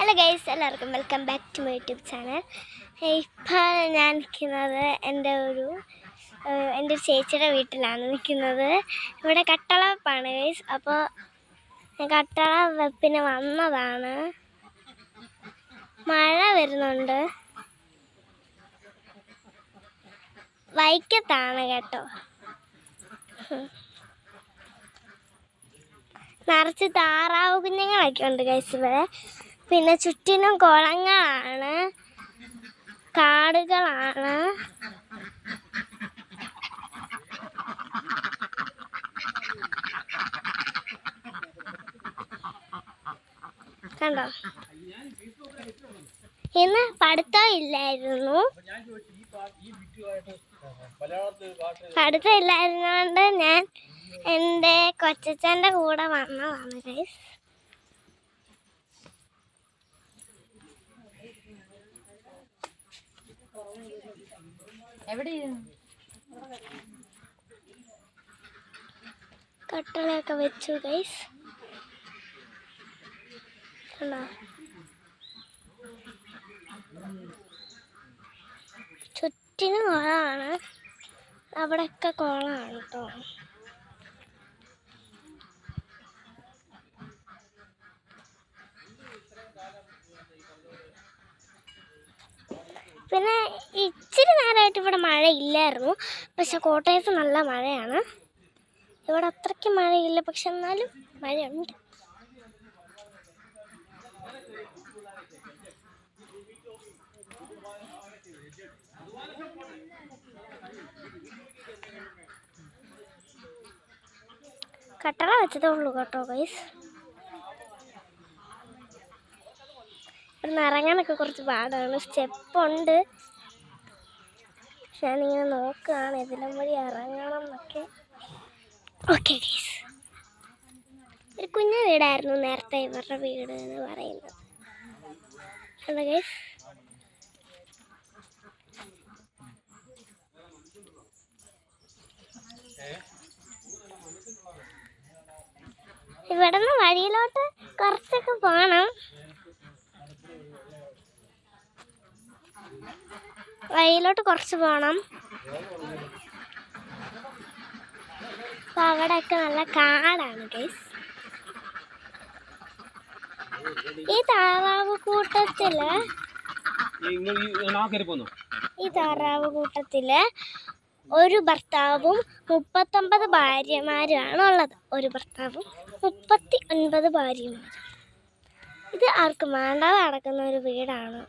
Hello guys എല്ലാവർക്കും welcome back to my YouTube channel ഇപ്പോൾ ഞാൻ നിൽക്കുന്നത് എന്റെ ഒരു എന്റെ ഒരു ചേച്ചിയുടെ വീട്ടിലാണ് നിൽക്കുന്നത് ഇവിടെ കട്ടള വെപ്പാണ് ഗൈസ് അപ്പോൾ കട്ടള വെപ്പിന് വന്നതാണ്. മഴ വരുന്നുണ്ട്. വൈക്കത്താണ് കേട്ടോ. നിറച്ച് താറാവ് കുഞ്ഞുങ്ങളൊക്കെ ഉണ്ട് ഗൈസ് ഇവിടെ. പിന്നെ ചുറ്റിനും കുളങ്ങളാണ്. കാടുകളാണ്. കണ്ടോ? ഇന്ന് പഠിത്തം ഇല്ലായിരുന്നു. പഠിത്തം ഇല്ലായിരുന്നോണ്ട് ഞാൻ എന്റെ കൊച്ചച്ഛന്റെ കൂടെ വന്നതാണ് ഗൈസ് കട്ടളയൊക്കെ വെച്ചു ഗൈസ് കണ്ടോ? ചുറ്റിനും കുളമാണ് അവിടെയൊക്കെ കുളമാണ് കേട്ടോ. പിന്നെ ഇച്ചിരി നേരമായിട്ട് ഇവിടെ മഴ ഇല്ലായിരുന്നു പക്ഷെ കോട്ടയത്ത് നല്ല മഴയാണ്. ഇവിടെ അത്രയ്ക്ക് മഴയില്ല. പക്ഷെ എന്നാലും മഴയുണ്ട്. കട്ടള വെച്ചതേ ഉള്ളൂ കേട്ടോ ഗൈസ് ഇവിടുന്ന് ഇറങ്ങാനൊക്കെ കുറച്ച് പാടാണ്. സ്റ്റെപ്പുണ്ട്. ഞാനിങ്ങനെ നോക്കുകയാണ് ഇതിലും വഴി ഇറങ്ങണം എന്നൊക്കെ. ഓക്കെ ഒരു കുഞ്ഞു വീടായിരുന്നു നേരത്തെ ഇവരുടെ വീട് എന്ന് പറയുന്നത്. ഇവിടുന്ന് വഴിയിലോട്ട് കുറച്ചൊക്കെ പോകണം വഴിയിലോട്ട് കുറച്ച് പോകണം അപ്പൊ അവിടെയൊക്കെ നല്ല കാടാണ് ഗൈസ് ഈ താറാവ് കൂട്ടത്തിൽ ഈ താറാവ് കൂട്ടത്തിൽ ഒരു ഭർത്താവും മുപ്പത്തൊമ്പത് ഭാര്യമാരുമാണ് ഉള്ളത് ഒരു ഭർത്താവും മുപ്പത്തി ഒൻപത് ഭാര്യമാരും. ഇത് ആർക്കും വേണ്ടാതെ നടക്കുന്ന ഒരു വീടാണ്.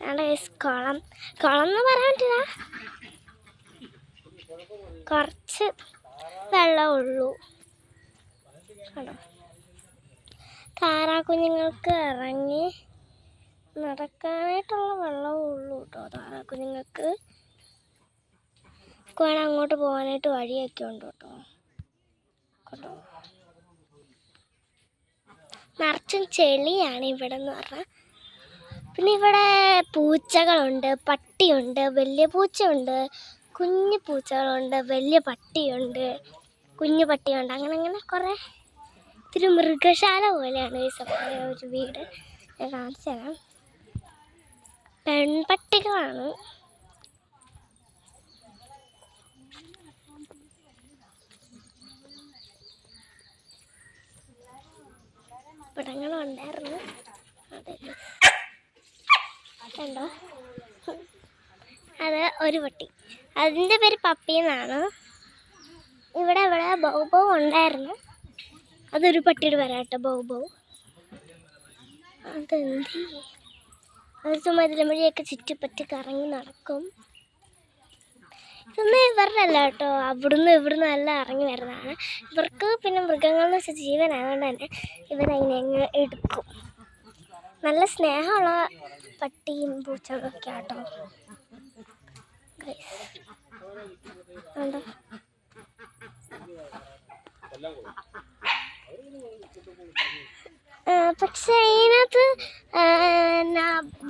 Guys കുളം കുളം എന്ന് പറയാൻ പറ്റില്ല കുറച്ച് വെള്ളം ഉള്ളൂ കണ്ടോ താറാ കുഞ്ഞുങ്ങൾക്ക് ഇറങ്ങി നടക്കാനായിട്ടുള്ള വെള്ളമേ ഉള്ളൂ കേട്ടോ താറാ കുഞ്ഞുങ്ങൾക്ക് വേണം അങ്ങോട്ട് പോകാനായിട്ട് വഴിയൊക്കെ ഉണ്ട് കേട്ടോ കേട്ടോ നിറച്ചും ചെളിയാണ് ഇവിടെ എന്ന് പറഞ്ഞാൽ പിന്നെ ഇവിടെ പൂച്ചകളുണ്ട് പട്ടിയുണ്ട് വലിയ പൂച്ചയുണ്ട് കുഞ്ഞു പൂച്ചകളുണ്ട് വലിയ പട്ടിയുണ്ട് കുഞ്ഞു പട്ടിയുണ്ട്. അങ്ങനെ അങ്ങനെ കുറേ. ഇത്തിരി മൃഗശാല പോലെയാണ് ഈ സത്യം ഒരു വീട്. ഞാൻ കാണിച്ചു തരാം. പെൺപട്ടികളാണ്. പടങ്ങളുണ്ടായിരുന്നു അതെ. കണ്ടോ? അത് ഒരു പട്ടി. അതിന്റെ പേര് പപ്പി എന്നാണ്. ഇവിടെ ഇവിടെ ബൗബൗ ഉണ്ടായിരുന്നു. അതൊരു പട്ടിയുടെ പേരാട്ടോ ബൗബൗ അതെന്തി? അത് ചുമ്മാ ഇതിലും വഴിയൊക്കെ ചുറ്റിപ്പറ്റി കറങ്ങി നടക്കും. ഇതൊന്നും ഇവരുടെ അല്ല കേട്ടോ. അവിടുന്ന് ഇവിടുന്ന് എല്ലാം ഇറങ്ങി വരുന്നതാണ്. ഇവർക്ക് പിന്നെ മൃഗങ്ങളെന്ന് വെച്ചാൽ ജീവനായതുകൊണ്ട് തന്നെ ഇവരതിനെ അങ്ങ് എടുക്കും. നല്ല സ്നേഹമുള്ള പട്ടിയും പൂച്ചകളൊക്കെ ആട്ടോ. പക്ഷെ അതിനകത്ത്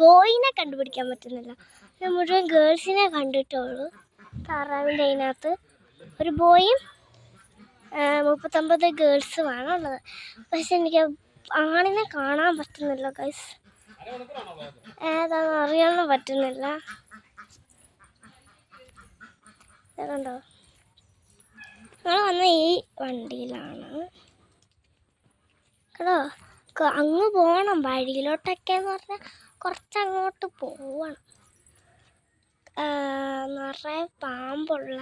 ബോയിനെ കണ്ടുപിടിക്കാൻ പറ്റുന്നില്ല. ഞാൻ മുഴുവൻ ഗേൾസിനെ കണ്ടിട്ടുള്ളൂ. താറാവിന്റെ അതിനകത്ത് ഒരു ബോയും മുപ്പത്തൊമ്പത് ഗേൾസുമാണ് ഉള്ളത്. പക്ഷെ എനിക്ക് ആണിനെ കാണാൻ പറ്റുന്നില്ല ഗൈസ് ഏതാണെന്ന് അറിയാനും പറ്റുന്നില്ല. കണ്ടോ? ഞങ്ങൾ വന്ന ഈ വണ്ടിയിലാണ്. കേട്ടോ അങ്ങ് പോകണം വഴിയിലോട്ടൊക്കെ എന്ന് പറഞ്ഞാൽ കുറച്ചങ്ങോട്ട് പോവണം. ആ, നിറയെ പാമ്പുള്ള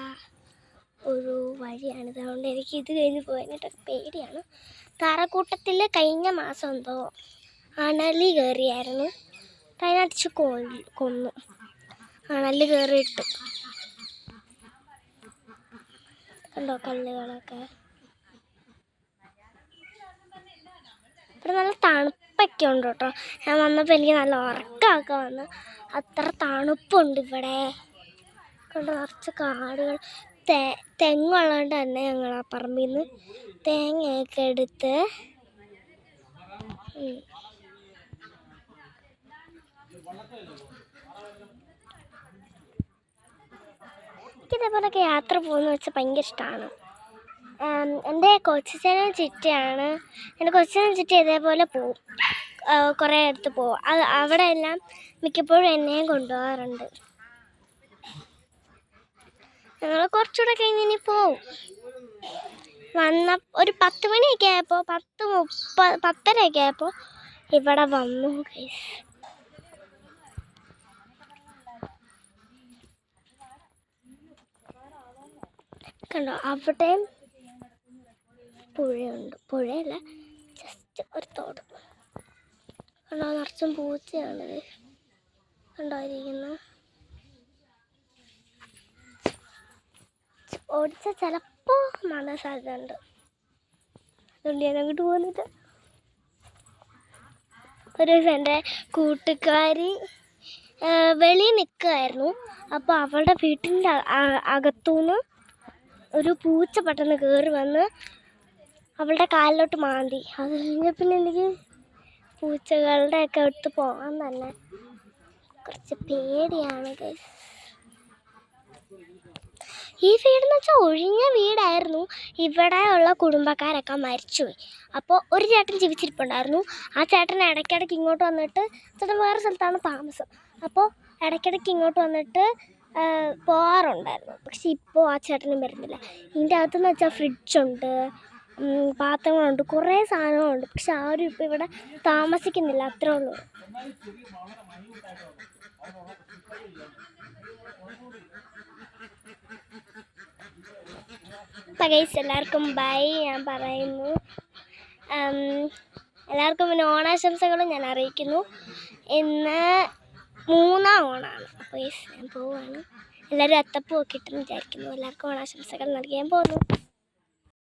ഒരു വഴിയാണ്. അതുകൊണ്ട് എനിക്ക് ഇത് കഴിഞ്ഞ് പോകാനായിട്ടൊക്കെ പേടിയാണ്. താറക്കൂട്ടത്തിൽ കഴിഞ്ഞ മാസം എന്തോ അണലി കയറിയായിരുന്നു. അതിനടിച്ച് കൊല്ലു കൊന്നു. അണൽ കയറിയിട്ട്. കണ്ടോ കല്ലുകളൊക്കെ? ഇവിടെ നല്ല തണുപ്പൊക്കെ ഉണ്ട് കേട്ടോ. ഞാൻ വന്നപ്പോൾ എനിക്ക് നല്ല ഉറക്കമൊക്കെ വന്നു. അത്ര തണുപ്പുണ്ട് ഇവിടെ. കണ്ടോ നിറച്ച് കാടുകൾ. തേ തെങ്ങുള്ളതുകൊണ്ട് തന്നെ ഞങ്ങൾ ആ പറമ്പിൽ നിന്ന് തേങ്ങയൊക്കെ എടുത്ത് എനിക്കിതേപോലൊക്കെ യാത്ര പോകുന്ന വെച്ചാൽ ഭയങ്കര ഇഷ്ടമാണ് എന്റെ കൊച്ചിച്ചനും ചിറ്റയാണ്. എന്റെ കൊച്ചിച്ചനും ചിറ്റ ഇതേപോലെ പോവും. കുറേ അടുത്ത് പോവും. അത് അവിടെ എല്ലാം മിക്കപ്പോഴും എന്നെയും കൊണ്ടുപോകാറുണ്ട്. ഞങ്ങൾ കുറച്ചുകൂടെ കഴിഞ്ഞ് ഇനി പോവും. വന്ന ഒരു പത്ത് മണിയൊക്കെ ആയപ്പോൾ പത്ത് മുപ്പത് പത്തരയൊക്കെ ആയപ്പോൾ ഇവിടെ വന്നു. കണ്ടോ? അവിടെയും പുഴയുണ്ട്. പുഴയല്ല ജസ്റ്റ് ഒരു തോട്. കണ്ടോ? നിറച്ചും പൂച്ചയാണ് കണ്ടോ ഇരിക്കുന്ന? ഓടിച്ച ചിലപ്പോൾ മഴ സാധ്യതയുണ്ട്. അതുകൊണ്ട് ഞാൻ അങ്ങോട്ട് പോകുന്നില്ല ഒരു ദിവസം എന്റെ കൂട്ടുകാരി വെളിയിൽ നിൽക്കുമായിരുന്നു അപ്പോൾ അവളുടെ വീട്ടിന്റെ അകത്തുനിന്ന് ഒരു പൂച്ച പെട്ടെന്ന് കയറി വന്ന് അവളുടെ കാലിലോട്ട് മാന്തി. അത് കഴിഞ്ഞ പിന്നെ എനിക്ക് പൂച്ചകളുടെ ഒക്കെ അടുത്ത് പോകാൻ തന്നെ കുറച്ച് പേടിയാണ്. ഈ വീടെന്ന് വെച്ചാൽ ഒഴിഞ്ഞ വീടായിരുന്നു. ഇവിടെ ഉള്ള കുടുംബക്കാരൊക്കെ മരിച്ചുപോയി അപ്പോൾ ഒരു ചേട്ടൻ ജീവിച്ചിരിപ്പുണ്ടായിരുന്നു. ആ ചേട്ടൻ ഇടയ്ക്കിടയ്ക്ക് ഇങ്ങോട്ട് വന്നിട്ട് ചേട്ടൻ വേറെ സ്ഥലത്താണ് താമസം. അപ്പോൾ ഇടയ്ക്കിടയ്ക്ക് ഇങ്ങോട്ട് വന്നിട്ട് പോകാറുണ്ടായിരുന്നു പക്ഷെ ഇപ്പോൾ ആ ചേട്ടനും വരുന്നില്ല. ഇതിന്റെ അകത്തെന്ന് വെച്ചാൽ ഫ്രിഡ്ജുണ്ട് പാത്രങ്ങളുണ്ട് കുറേ സാധനങ്ങളുണ്ട്. പക്ഷെ ആരും ഇപ്പോൾ ഇവിടെ താമസിക്കുന്നില്ല അത്രേ ഉള്ളൂ. ഗൈസ് എല്ലാവർക്കും ബൈ ഞാൻ പറയുന്നു. എല്ലാവർക്കും പിന്നെ ഓണാശംസകളും ഞാൻ അറിയിക്കുന്നു. ഇന്ന് മൂന്നാം ഓണാണ് അപ്പോൾ പോവാണ്. എല്ലാവരും അത്തപ്പൂ ഒക്കെ ഇട്ടെന്ന് വിചാരിക്കുന്നു. എല്ലാവർക്കും ഓണാശംസകൾ നൽകി ഞാൻ പോകുന്നു.